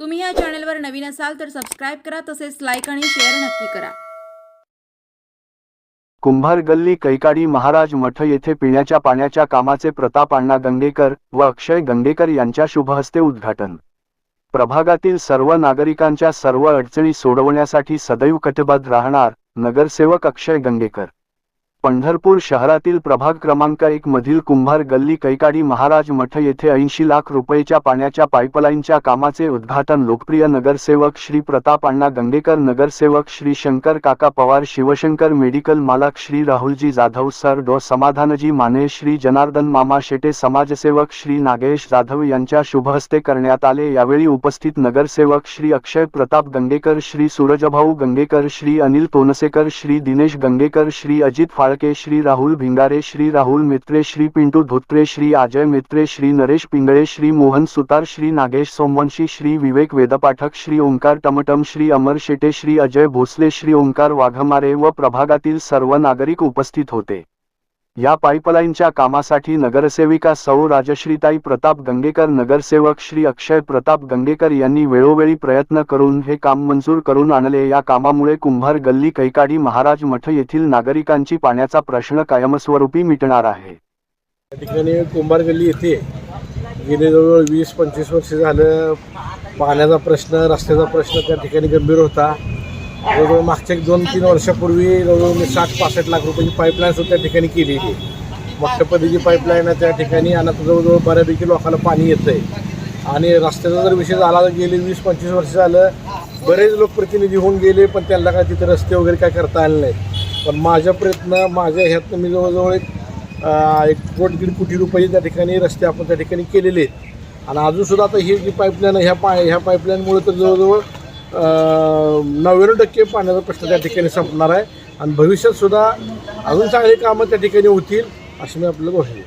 तुम्ही या चॅनलवर नवीन असाल तर सबस्क्राईब करा तसेच लाईक आणि शेअर नक्की करा. कुंभार गल्ली कैकाडी महाराज मठ येथे पिण्याच्या पाण्याच्या कामाचे प्रताप अण्णा गंगेकर व अक्षय गंगेकर यांच्या शुभहस्ते उद्घाटन. प्रभागातील सर्व नागरिकांच्या सर्व अडचणी सोडवण्यासाठी सदैव कटिबद्ध राहणार नगरसेवक अक्षय गंगेकर. पंढरपूर शहरातील प्रभाग क्रमांक एक मधील कुंभार गल्ली कैकाडी महाराज मठ येथे ऐंशी लाख रुपयेच्या पाण्याच्या पाईपलाईनच्या कामाचे उद्घाटन लोकप्रिय नगरसेवक श्री प्रताप अण्णा गंगेकर नगरसेवक श्री शंकर काका पवार शिवशंकर मेडिकल मालक श्री राहुलजी जाधव सर डॉ समाधानजी माने श्री जनार्दन मामा शेटे समाजसेवक श्री नागेश जाधव यांच्या शुभहस्ते करण्यात आले. यावेळी उपस्थित नगरसेवक श्री अक्षय प्रताप गंगेकर श्री सूरजभाऊ गंगेकर श्री अनिल तोनसेकर श्री दिनेश गंगेकर श्री अजित फाळ फाळके श्री राहुल भिंगारे श्री राहुल मित्रे श्री पिंटू धोत्रे श्री अजय मित्रे श्री नरेश पिंगळे श्री मोहन सुतार श्री नागेश सोमवंशी श्री विवेक वेदपाठक श्री ओंकार टमटम श्री अमर शेटे श्री अजय भोसले श्री ओंकार वाघमारे व प्रभागातील सर्व नागरिक उपस्थित होते. या पाईपलाईनच्या कामासाठी नगरसेविका सौ राजश्रीताई प्रताप गंगेकर नगरसेवक श्री अक्षय प्रताप गंगेकर यांनी वेळोवेळी प्रयत्न करून हे काम मंजूर करून आणले. या कामामुळे कुंभार गल्ली कैकाडी महाराज मठ येथील नागरिकांची पाण्याचा प्रश्न कायमस्वरूपी मिटणार आहे. या ठिकाणी कुंभार गल्ली येथे गेले जवळजवळ वीस पंचवीस वर्ष झालं पाण्याचा प्रश्न रस्त्याचा प्रश्न त्या ठिकाणी गंभीर होता. जवळजवळ मागच्या एक दोन तीन वर्षापूर्वी जवळजवळ मी साठ पासष्ट लाख रुपयाची पाईपलाईन त्या ठिकाणी केली. मोठ्या पद्धतीची पाईपलाईन आहे त्या ठिकाणी आणि आता जवळजवळ बऱ्यापैकी लोकांना पाणी येतं आहे आणि रस्त्याचा जर विषय झाला तर गेले वीस पंचवीस वर्ष झालं बरेच लोकप्रतिनिधी होऊन गेले पण त्यांना काय तिथे रस्ते वगैरे काय करता आले नाहीत. पण माझ्या प्रयत्न माझ्या ह्यातनं मी जवळजवळ एक एक कोट दीड कोटी रुपये त्या ठिकाणी रस्ते आपण त्या ठिकाणी केलेले आहेत. आणि अजूनसुद्धा आता ही जी पाईपलाईन आहे ह्या पा ह्या पाईपलाईनमुळे तर जवळजवळ नव्याण्णव टक्के पाण्याचा प्रश्न त्या ठिकाणी संपणार आहे. आणि भविष्यात सुद्धा अजून चांगली कामं त्या ठिकाणी होतील अशी मी आपल्याला घोषणा